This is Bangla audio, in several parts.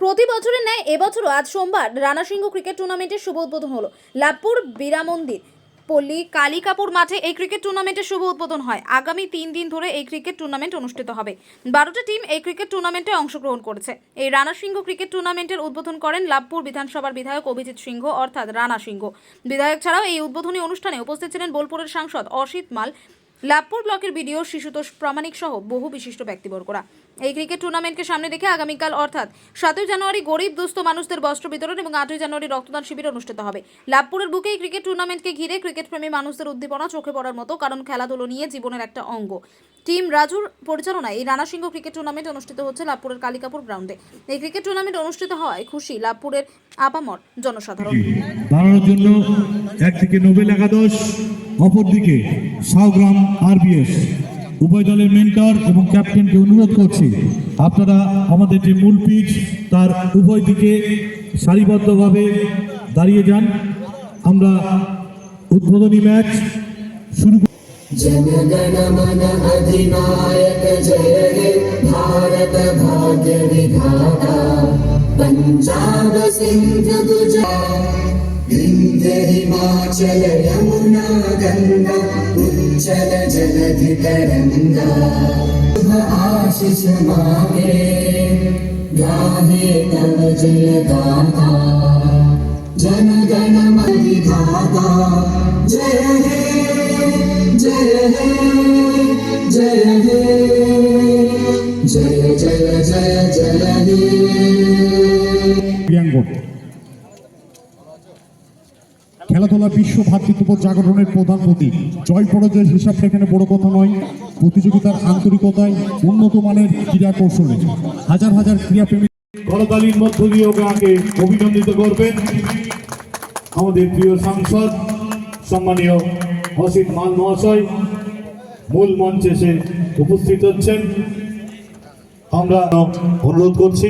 প্রতি বছরের ন্যায় এবছরও আজ সোমবার রানা সিংহ ক্রিকেট টুর্নামেন্টের শুভ উদ্বোধন হলো। লাভপুর, বীরামন্দির, পল্লী, কালিকাপুর মাঠে এই ক্রিকেট টুর্নামেন্টের শুভ উদ্বোধন হয়। আগামী তিন দিন ধরে এই ক্রিকেট টুর্নামেন্ট অনুষ্ঠিত হবে। বারোটা টিম এই ক্রিকেট টুর্নামেন্টে অংশগ্রহণ করেছে। এই রানা সিংহ ক্রিকেট টুর্নামেন্টের উদ্বোধন করেন লাভপুর বিধানসভার বিধায়ক অভিজিৎ সিংহ, অর্থাৎ রানা সিংহ বিধায়ক ছাড়াও এই উদ্বোধনী অনুষ্ঠানে উপস্থিত ছিলেন বোলপুরের সাংসদ অসিত মাল। লাভপুর ব্লকের বিডিও শিশুতোষ প্রামাণিক সহ বহু বিশিষ্ট ব্যক্তিবর্গরা। এই ক্রিকেট টুর্নামেন্টকে সামনে রেখে আগামীকাল, অর্থাৎ সাতই জানুয়ারি গরিব দুস্থ মানুষদের বস্ত্র বিতরণ এবং আটই জানুয়ারি রক্তদান শিবির অনুষ্ঠিত হবে। লাভপুরের বুকে এই ক্রিকেট টুর্নামেন্টকে ঘিরে ক্রিকেট প্রেমী মানুষদের উদ্দীপনা চোখে পড়ার মতো, কারণ খেলাধুলো নিয়ে জীবনের একটা অঙ্গ। টিম রাজুর পরিচালনায় এই রানা সিংহ ক্রিকেট টুর্নামেন্ট অনুষ্ঠিত হচ্ছে লাভপুরের কালিকাপুর গ্রাউন্ডে। এই ক্রিকেট টুর্নামেন্ট অনুষ্ঠিত হয় খুশি লাভপুরের আপামর জনসাধারণ। জন্য একদিকে নোবেল একাদশ, অপরদিকে সাউগ্রাম আরবিএস। উভয় দলের মেন্টর এবং ক্যাপ্টেনকে অনুরোধ করছি আপনারা আমাদের যে মূল পিচ তার উভয় দিকে সারিবদ্ধভাবে দাঁড়িয়ে যান আমরা উদ্বোধনী ম্যাচ শুরু করি। जनगण मन अधिनायक जय हे भारत भाग्य विधाता पञ्जाब सिन्ध गुजरात विन्ध्य हिमाचल यमुना गङ्गा चल जलधि तरंगा शुभ आशीष मांगे गाहे तव जल दाता जन गण मरि दाता जय हे जय हे जय हे जय जय जय जय हे খেলাধুলা বিশ্ব ভ্রাতৃত্ব জাগরণের প্রধান প্রতীক জয় পরাজয়ের হিসাবটা এখানে বড় কথা নয় প্রতিযোগিতার আন্তরিকতায় উন্নত মানের ক্রীড়া কৌশলে হাজার হাজার ক্রীড়াপ্রেমী করতালির মধ্য দিয়ে ওকে অভিনন্দিত করবেন আমাদের প্রিয় সাংসদ সম্মানীয় অসিত মাল মহাশয় মূল মঞ্চে এসে উপস্থিত হচ্ছেন আমরা অনুরোধ করছি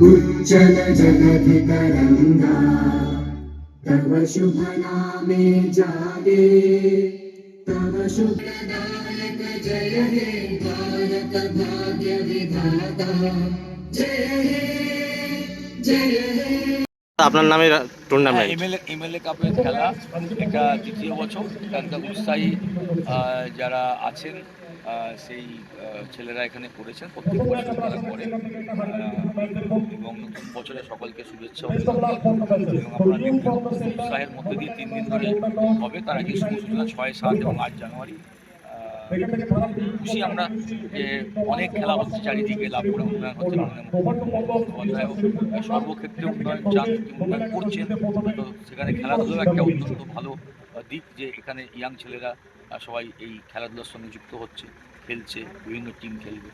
उज्जल जगति तरङ्गा तव शुभ नामे जागे तव शुभदायक जय हे भारत भाग्य विधाता जय हे जय हे আপনার নামে টুর্নামেন্ট এমএলএ এমএলএ কাপের খেলা এটা দ্বিতীয় বছর এখানকার উৎসাহী আহ, যারা আছেন আহ, সেই আহ, ছেলেরা এখানে করেছেন প্রত্যেক বছর তারা করে আহ, এবং নতুন বছরে সকলকে শুভেচ্ছা উৎসাহের মধ্যে দিয়ে তিন দিন ধরে হবে, তার আগে শুভ সূচনা ছয়, সাত এবং আট জানুয়ারি। খুশি আমরা যে অনেক খেলা হচ্ছে, চারিদিকে লাভ করে উন্নয়ন হচ্ছে সর্বক্ষেত্রে উন্নয়ন চান, উন্নয়ন করছেন। তো সেখানে খেলাধুলো একটা অত্যন্ত ভালো দিক যে এখানে ইয়াং ছেলেরা সবাই এই খেলাধুলার সঙ্গে যুক্ত হচ্ছে, খেলছে, বিভিন্ন টিম খেলবে।